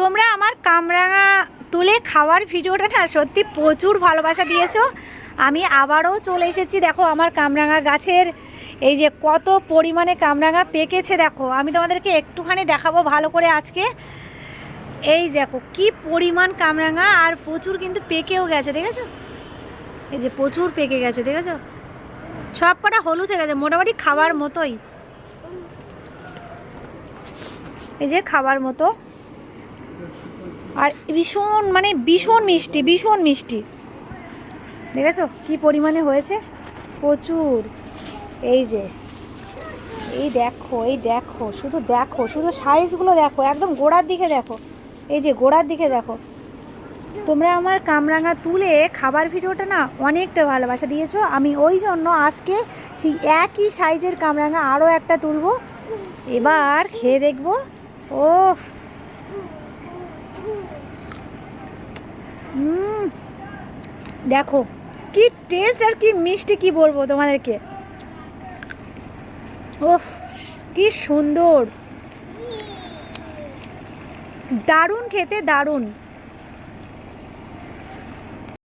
তোমরা আমার কামরাঙা তুলে খাওয়ার ভিডিওটা না সত্যি প্রচুর ভালোবাসা দিয়েছ। আমি আবারও চলে এসেছি, দেখো আমার কামরাঙা গাছের, এই যে কত পরিমাণে কামরাঙা পেকেছে দেখো। আমি তোমাদেরকে একটুখানি দেখাবো ভালো করে আজকে। এই দেখো, কি পরিমাণ কামরাঙা আর প্রচুর কিন্তু পেকেও গেছে, দেখেছ? এই যে প্রচুর পেকে গেছে, দেখেছ? সব কটা হলুদ হয়ে গেছে, মোটামুটি খাবার মতোই। এই যে খাবার মতো। আর ভীষণ মানে ভীষণ মিষ্টি ভীষণ মিষ্টি। দেখেছ কি পরিমাণে হয়েছে? প্রচুর। এই যে, এই দেখো এই দেখো, শুধু দেখো, শুধু সাইজগুলো দেখো, একদম গোড়ার দিকে দেখো। এই যে গোড়ার দিকে দেখো। তোমরা আমার কামরাঙা তুলে খাবার ভিডিওটা না অনেকটা ভালোবাসা দিয়েছ। আমি ওই জন্য আজকে সেই একই সাইজের কামরাঙা আরও একটা তুলব। এবার খেয়ে দেখব। ও দেখো, কি টেস্ট আর কি মিষ্টি কি বলব তোমাদেরকে। ওফ কি সুন্দর। দারুণ খেতে, দারুণ।